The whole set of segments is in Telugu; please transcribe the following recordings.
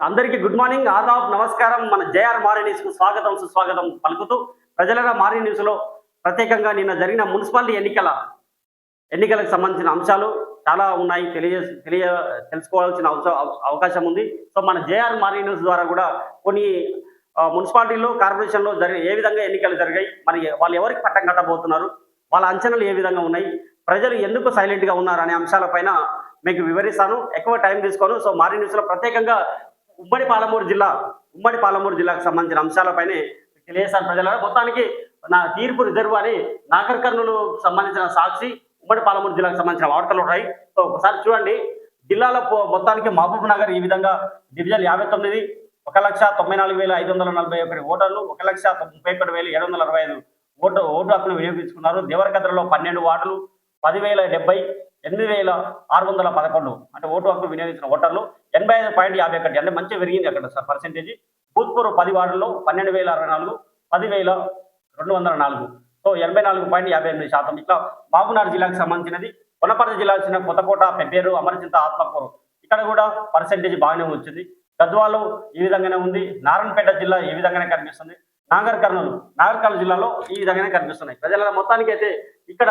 అందరికీ గుడ్ మార్నింగ్ ఆదాబ్ నమస్కారం. మన జేఆర్ మారీ న్యూస్కు స్వాగతం సుస్వాగతం పలుకుతూ ప్రజలరా మారీ న్యూస్లో ప్రత్యేకంగా నిన్న జరిగిన మున్సిపాలిటీ ఎన్నికల ఎన్నికలకు సంబంధించిన అంశాలు చాలా ఉన్నాయి. తెలియ తెలియ తెలుసుకోవాల్సిన అవస అవకాశం ఉంది. సో మన జేఆర్ మారీ న్యూస్ ద్వారా కూడా కొన్ని మున్సిపాలిటీలో కార్పొరేషన్లో జరిగే ఏ విధంగా ఎన్నికలు జరిగాయి మరి వాళ్ళు ఎవరికి పట్టం కట్టబోతున్నారు వాళ్ళ అంచనాలు ఏ విధంగా ఉన్నాయి ప్రజలు ఎందుకు సైలెంట్గా ఉన్నారు అనే అంశాలపైన మీకు వివరిస్తాను. ఎక్కువ టైం తీసుకోను. సో మారీ న్యూస్లో ప్రత్యేకంగా ఉమ్మడి పాలమూరు జిల్లా ఉమ్మడి పాలమూరు జిల్లాకు సంబంధించిన అంశాలపైనే తెలియజేస్తాను ప్రజల మొత్తానికి నా తీర్పు రిజర్వ్ అని నాగర్ కర్నూలు సంబంధించిన సాక్షి ఉమ్మడి పాలమూరు జిల్లాకు సంబంధించిన వార్తలు ఉన్నాయి. సో ఒకసారి చూడండి. జిల్లాలో మొత్తానికి మహబూబ్ నగర్ ఈ విధంగా డివిజన్ యాభై తొమ్మిది ఒక లక్ష తొంభై నాలుగు వేల ఐదు వందల నలభై ఒకటి ఓటర్లు ఒక లక్ష ముప్పై ఒకటి వేల ఏడు వందల అరవై ఐదు ఓటు ఓటు హక్కును వినియోగించుకున్నారు. దేవరకద్రలో పన్నెండు వార్డులు పదివేల డెబ్బై ఎనిమిది వేల ఆరు వందల పదకొండు అంటే ఓటు హక్కు వినియోగించిన ఓటర్లు ఎనభై ఐదు పాయింట్ యాభై ఒకటి అంటే మంచి పెరిగింది అక్కడ సార్ పర్సెంటేజ్ భూత్పూర్ పది వార్డుల్లో పన్నెండు వేల అరవై నాలుగు పదివేల రెండు వందల నాలుగు. సో ఎనభై నాలుగు పాయింట్ యాభై ఎనిమిది శాతం. ఇట్లా మహబూబ్నగర్ జిల్లాకు సంబంధించినది. వనపర్తి జిల్లాకు చెందిన కొత్తకోట పెబ్బేరు అమరచింత ఆత్మకూరు. ఇక్కడ కూడా పర్సెంటేజ్ బాగానే వచ్చింది. గద్వాలు ఈ విధంగానే ఉంది. నారాయణపేట జిల్లా ఈ విధంగానే కనిపిస్తుంది. నాగర్ కర్నూలు నాగర్ కర్నూలు జిల్లాలో ఈ విధంగానే కనిపిస్తున్నాయి. ప్రజల మొత్తానికి అయితే ఇక్కడ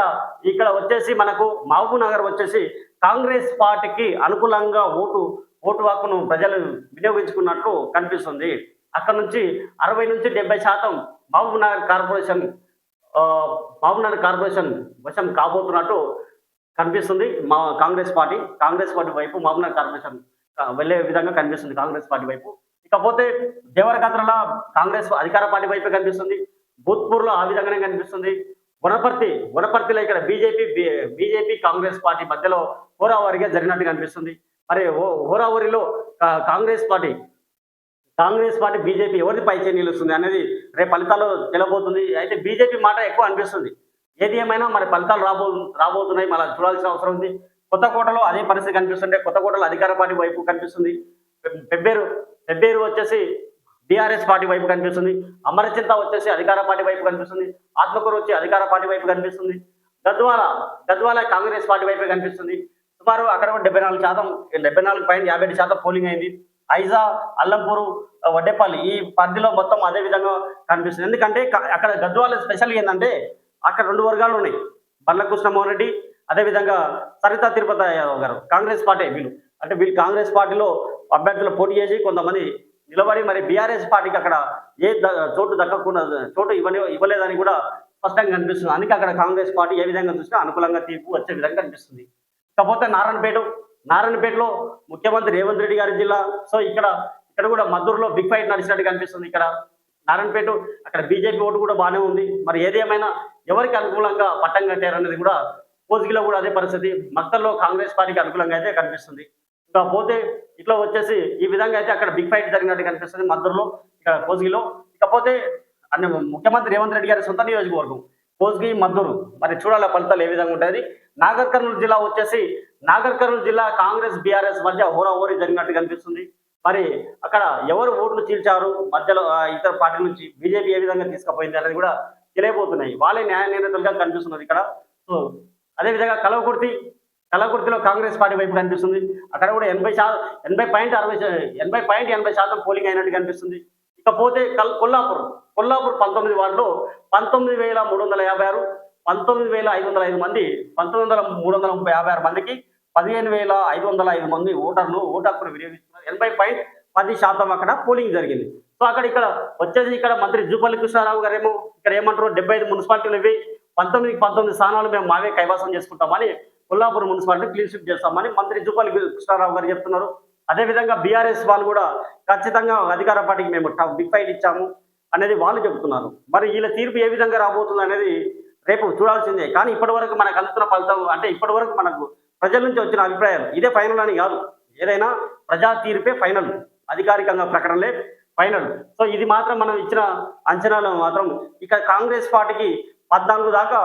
ఇక్కడ వచ్చేసి మనకు మహబూబ్ నగర్ వచ్చేసి కాంగ్రెస్ పార్టీకి అనుకూలంగా ఓటు ఓటు హక్కును ప్రజలు వినియోగించుకున్నట్లు కనిపిస్తుంది. అక్కడ నుంచి అరవై నుంచి డెబ్బై శాతం Mahabubnagar corporation Mahabubnagar corporation వశం కాబోతున్నట్టు కనిపిస్తుంది. మా కాంగ్రెస్ పార్టీ కాంగ్రెస్ పార్టీ వైపు మహబూబ్ నగర్ కార్పొరేషన్ వెళ్ళే విధంగా కనిపిస్తుంది కాంగ్రెస్ పార్టీ వైపు. ఇకపోతే దేవరకద్రల కాంగ్రెస్ అధికార పార్టీ వైపే కనిపిస్తుంది. భూత్పూర్లో ఆ విధంగానే కనిపిస్తుంది. వనపర్తి వనపర్తిలో ఇక్కడ బీజేపీ బీజేపీ కాంగ్రెస్ పార్టీ మధ్యలో హోరావారిగా జరిగినట్టు కనిపిస్తుంది. మరి హోరావరిలో కా- Congress party Congress party BJP ఎవరిది పైచే నిలుస్తుంది అనేది రేపు ఫలితాలు తెలబోతుంది. అయితే బీజేపీ మాట ఎక్కువ అనిపిస్తుంది. ఏది ఏమైనా మరి ఫలితాలు రాబో రాబోతున్నాయి. మళ్ళీ చూడాల్సిన అవసరం ఉంది. కొత్తకోటలో అదే పరిస్థితి కనిపిస్తుంటే కొత్తకోటలో అధికార పార్టీ వైపు కనిపిస్తుంది. పెబ్బేరు పెబ్బేరు వచ్చేసి బీఆర్ఎస్ పార్టీ వైపు కనిపిస్తుంది. అమరచింత వచ్చేసి అధికార పార్టీ వైపు కనిపిస్తుంది. ఆత్మకూరు వచ్చి అధికార పార్టీ వైపు కనిపిస్తుంది. గద్వాల గద్వాల కాంగ్రెస్ పార్టీ వైపు కనిపిస్తుంది. సుమారు అక్కడ డెబ్బై నాలుగు శాతం డెబ్బై నాలుగు పైన యాభై ఏడు శాతం పోలింగ్ అయింది. ఐజా అల్లంపూరు వడ్డేపల్లి ఈ పరిధిలో మొత్తం అదే విధంగా కనిపిస్తుంది. ఎందుకంటే అక్కడ గద్వాల స్పెషల్ ఏంటంటే అక్కడ రెండు వర్గాలు ఉన్నాయి. బండ్ల కృష్ణమోహన్ రెడ్డి అదేవిధంగా సరితా తిరుపతి యాదవ్ గారు కాంగ్రెస్ పార్టీ వీళ్ళు. అంటే వీళ్ళు కాంగ్రెస్ పార్టీలో అభ్యర్థులు పోటీ చేసి కొంతమంది నిలబడి మరి బీఆర్ఎస్ పార్టీకి అక్కడ ఏ ద- చోటు దక్కకుండా చోటు ఇవ్వలే ఇవ్వలేదని కూడా స్పష్టంగా కనిపిస్తుంది. అందుకే అక్కడ కాంగ్రెస్ పార్టీ ఏ విధంగా చూసినా అనుకూలంగా తీర్పు వచ్చే విధంగా కనిపిస్తుంది. కాకపోతే నారాయణపేట నారాయణపేటలో ముఖ్యమంత్రి రేవంత్ రెడ్డి గారి జిల్లా సో ఇక్కడ ఇక్కడ కూడా మద్దూరులో బిగ్ ఫైట్ నడిచినట్టు కనిపిస్తుంది ఇక్కడ. నారాయణపేట అక్కడ బీజేపీ ఓటు కూడా బాగానే ఉంది. మరి ఏదేమైనా ఎవరికి అనుకూలంగా పట్టం కట్టారనేది కూడా కోజికిలో కూడా అదే పరిస్థితి. మత్తల్లో కాంగ్రెస్ పార్టీకి అనుకూలంగా అయితే కనిపిస్తుంది. ఇకపోతే ఇట్లా వచ్చేసి ఈ విధంగా అయితే అక్కడ బిగ్ ఫైట్ జరిగినట్టు కనిపిస్తుంది మద్దూరులో ఇక్కడ కోసిగిలో ఇకపోతే అన్ని ముఖ్యమంత్రి రేవంత్ రెడ్డి గారి సొంత నియోజకవర్గం కోస్గి మద్దూరు. మరి చూడాల ఫలితాలు ఏ విధంగా ఉంటుంది నాగర్ కర్నూలు జిల్లా వచ్చేసి నాగర్ కర్నూలు జిల్లా కాంగ్రెస్ బీఆర్ఎస్ మధ్య హోరాహోరీ జరిగినట్టు కనిపిస్తుంది. మరి అక్కడ ఎవరు ఓట్లు చీల్చారు? మధ్యలో ఇతర పార్టీ నుంచి బీజేపీ ఏ విధంగా తీసుకుపోయింది అనేది కూడా తెలియబోతున్నాయి. వాళ్ళే న్యాయ నిర్ణేతలుగా కనిపిస్తున్నారు ఇక్కడ. సో అదేవిధంగా కలవకుర్తి కలవకుర్తిలో కాంగ్రెస్ పార్టీ వైపు కనిపిస్తుంది. అక్కడ కూడా ఎనభై శాతం ఎనభై పాయింట్ అరవై ఎనభై పాయింట్ ఎనభై శాతం పోలింగ్ అయినట్టు కనిపిస్తుంది. ఇకపోతే కల్ కొల్లాపూర్ కొల్లాపూర్ పంతొమ్మిది వార్డులో పంతొమ్మిది వేల మూడు వందల యాభై ఆరు పంతొమ్మిది వేల ఐదు వందల ఐదు మంది పంతొమ్మిది వందల మూడు వందల ముప్పై యాభై ఆరు మందికి పదిహేను వేల ఐదు వందల ఐదు మంది ఓటర్లు ఓటర్ వినియోగిస్తున్నారు. ఎనభై పాయింట్ పది శాతం అక్కడ పోలింగ్ జరిగింది. సో అక్కడ ఇక్కడ వచ్చేసి ఇక్కడ మంత్రి జూపల్లి కృష్ణారావు గారేమో ఇక్కడ ఏమంటారు డెబ్బై ఐదు మున్సిపాలిటీలు ఇవి పంతొమ్మిది పంతొమ్మిది స్థానాలు మేము మావే కైవసం చేసుకుంటామని కొల్లాపూర్ మున్సిపాలిటీ క్లీన్ స్వీప్ చేస్తామని మంత్రి జూపల్లి కృష్ణారావు గారు చెప్తున్నారు. అదేవిధంగా బీఆర్ఎస్ వాళ్ళు కూడా ఖచ్చితంగా అధికార పార్టీకి మేము బిగ్ ఫైట్ ఇచ్చాము అనేది వాళ్ళు చెబుతున్నారు. మరి వీళ్ళ తీర్పు ఏ విధంగా రాబోతుంది అనేది రేపు చూడాల్సిందే. కానీ ఇప్పటివరకు మనకు అందుతున్న ఫలితం అంటే ఇప్పటివరకు మనకు ప్రజల నుంచి వచ్చిన అభిప్రాయాలు ఇదే ఫైనల్ అని కాదు. ఏదైనా ప్రజా తీర్పే ఫైనల్. అధికారికంగా ప్రకటనలే ఫైనల్. సో ఇది మాత్రం మనం ఇచ్చిన అంచనాలు మాత్రం ఇక కాంగ్రెస్ పార్టీకి పద్నాలుగు దాకా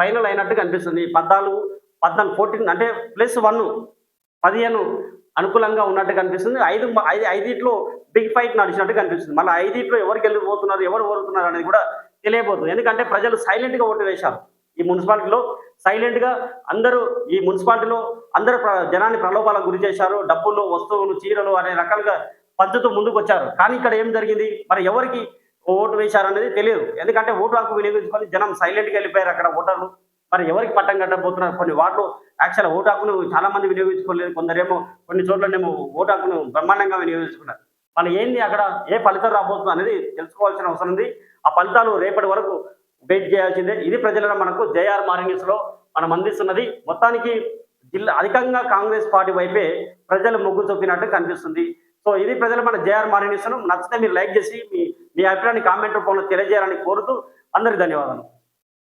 ఫైనల్ అయినట్టు కనిపిస్తుంది పద్నాలుగు పద్నాలుగు ఫోర్టీన్ అంటే ప్లస్ వన్ పదిహేను అనుకూలంగా ఉన్నట్టు కనిపిస్తుంది. ఐదు ఐదు ఐదిట్లో బిగ్ ఫైట్ నడిచినట్టు కనిపిస్తుంది. మళ్ళీ ఐదిట్లో ఎవరికి వెళ్ళిపోతున్నారు ఎవరు ఓరుతున్నారు అనేది కూడా తెలియబోతుంది. ఎందుకంటే ప్రజలు సైలెంట్గా ఓటు వేశారు. ఈ మున్సిపాలిటీలో సైలెంట్గా అందరూ ఈ మున్సిపాలిటీలో అందరూ ప్ర- జనాన్ని ప్రలోభాలకు గురి చేశారు. డబ్బులు వస్తువులు చీరలు అనే రకాలుగా పంచుతూ ముందుకు వచ్చారు. కానీ ఇక్కడ ఏం జరిగింది? మరి ఎవరికి ఓటు వేశారనేది తెలియదు. ఎందుకంటే ఓటు హక్కు వినియోగించుకొని జనం సైలెంట్గా వెళ్ళిపోయారు అక్కడ ఓటర్లు. మరి ఎవరికి పట్టం కట్టబోతున్నారు? కొన్ని వార్డులు యాక్చువల్ ఓటు హక్కును చాలా మంది వినియోగించుకోలేదు కొందరేమో కొన్ని చోట్లనేమో ఓటు హక్కును బ్రహ్మాండంగా వినియోగించుకున్నారు. వాళ్ళు ఏంది అక్కడ ఏ ఫలితం రాబోతుంది అనేది తెలుసుకోవాల్సిన అవసరం ఉంది. ఆ ఫలితాలు రేపటి వరకు వెయిట్ చేయాల్సిందే. ఇది ప్రజలను మనకు జేఆర్ మార్నింగ్స్లో మనం అందిస్తున్నది. మొత్తానికి జిల్లా అధికంగా కాంగ్రెస్ పార్టీ వైపే ప్రజలు మొగ్గు చూపినట్టు కనిపిస్తుంది. సో ఇది ప్రజలు మన జేఆర్ మార్నింగ్స్ నచ్చితే మీరు లైక్ చేసి మీ మీ అభిప్రాయాన్ని కామెంట్ రూపంలో తెలియజేయాలని కోరుతూ అందరికీ ధన్యవాదాలు.